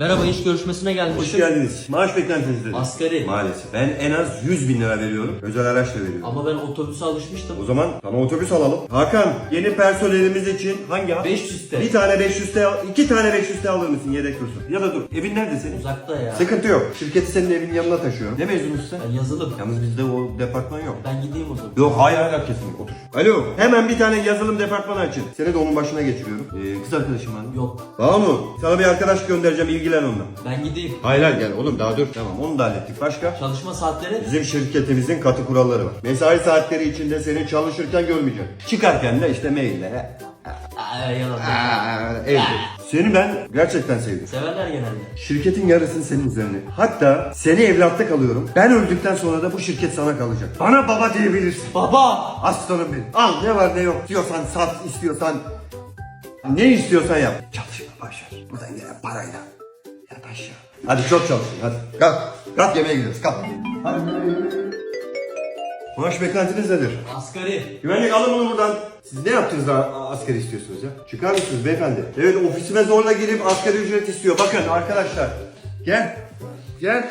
Merhaba iş görüşmesine Hoş gelmiştim. geldiniz. Maaş beklentiniz nedir? Asgari. Maalesef. Ben en az 100 bin lira veriyorum. Özel araç da veriyorum. Ama ben otobüse alışmıştım. O zaman sana otobüs alalım. Hakan, yeni personelimiz için hangi hat? 500 TL. Bir tane 500 TL, iki tane 500 TL alır mısın yedek dursun? Ya da dur, evin nerede senin? Uzakta ya. Sıkıntı yok. Şirketi senin evin yanına taşıyorum. Ne mezunusun sen? Ben yazılım. Yalnız bizde o departman yok. Ben gideyim o zaman. Yok hayır hayır kesinlikle otur. Alo hemen bir tane yazılım departmanı açın. Seni de onun başına geçiriyorum. Ee, kız arkadaşım var mı? Yok. Mı? Sana bir arkadaş göndereceğim ilgilen onunla. Ben gideyim. Hayır hayır gel oğlum daha dur. Tamam onu da hallettik. Başka? Çalışma saatleri? Bizim şirketimizin katı kuralları var. Mesai saatleri içinde seni çalışırken görmeyeceğim. Çıkarken de işte maillere. Aa, yalan. Evde. Seni ben gerçekten sevdim. Severler genelde. Şirketin yarısını senin üzerine. Hatta seni evlatlık alıyorum. Ben öldükten sonra da bu şirket sana kalacak. Bana baba diyebilirsin. Baba! Aslanım benim. Al ne var ne yok. İstiyorsan sat, istiyorsan ne istiyorsan yap. Çalışma başar. Buradan gelen parayla. Yat aşağı. Hadi çok çalışın hadi. Kalk. Kalk yemeğe gidiyoruz kalk. Hadi. Maaş beklentiniz nedir? Asgari. Güvenlik alın bunu buradan. Siz ne yaptınız da asgari istiyorsunuz ya? Çıkar mısınız beyefendi? Evet ofisime zorla girip asgari ücret istiyor. Bakın arkadaşlar. Gel. Gel.